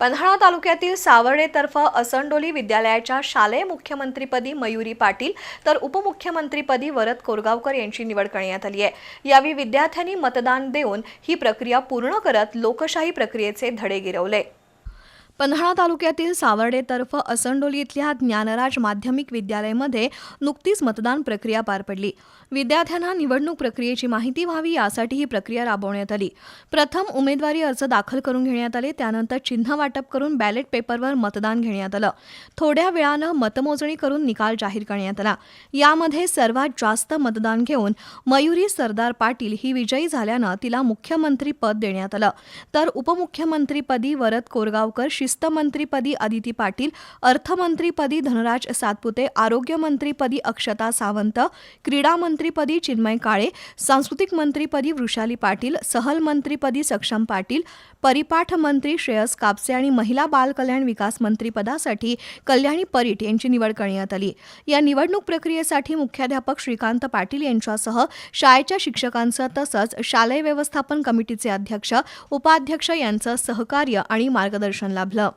पन्हाळा तालुक्यातील सावर्डेतर्फ असंडोली विद्यालयाच्या शालेय मुख्यमंत्रीपदी मयुरी पाटील तर उपमुख्यमंत्रीपदी वरद कोरगावकर यांची निवड करण्यात आली आहे. यावेळी विद्यार्थ्यांनी मतदान देऊन ही प्रक्रिया पूर्ण करत लोकशाही प्रक्रियेचे धडे गिरवले. पन्हाळा तालुक्यातील सावर्डेतर्फ असंडोली इथल्या ज्ञानराज माध्यमिक विद्यालयामध्ये नुकतीच मतदान प्रक्रिया पार पडली. विद्यार्थ्यांना निवडणूक प्रक्रियेची माहिती व्हावी यासाठी ही प्रक्रिया राबवण्यात आली. प्रथम उमेदवारी अर्ज दाखल करून घेण्यात आले त्यानंतर चिन्ह वाटप करून बॅलेट पेपरवर मतदान घेण्यात आलं. थोड्या वेळानं मतमोजणी करून निकाल जाहीर करण्यात आला. यामध्ये सर्वात जास्त मतदान घेऊन मयुरी सरदार पाटील ही विजयी झाल्यानं तिला मुख्यमंत्री पद देण्यात आलं. तर उपमुख्यमंत्रीपदी वरद कोरगावकर शिस्तमंत्रीपदी अदिती पाटील अर्थमंत्रीपदी धनराज सातपुते आरोग्यमंत्रीपदी अक्षता सावंत क्रीडा मंत्रीपदी चिन्मय काळे सांस्कृतिक मंत्रीपदी वृषाली पाटील सहल मंत्रीपदी सक्षम पाटील परिपाठ मंत्री श्रेयस कापसे आणि महिला बाल कल्याण विकास मंत्रीपदासाठी कल्याणी परीट यांची निवड करण्यात आली. या निवडणूक प्रक्रियेसाठी मुख्याध्यापक श्रीकांत पाटील यांच्यासह शाळेच्या शिक्षकांचं तसंच शालेय व्यवस्थापन कमिटीचे अध्यक्ष उपाध्यक्ष यांचं सहकार्य आणि मार्गदर्शन लाभलं. lợm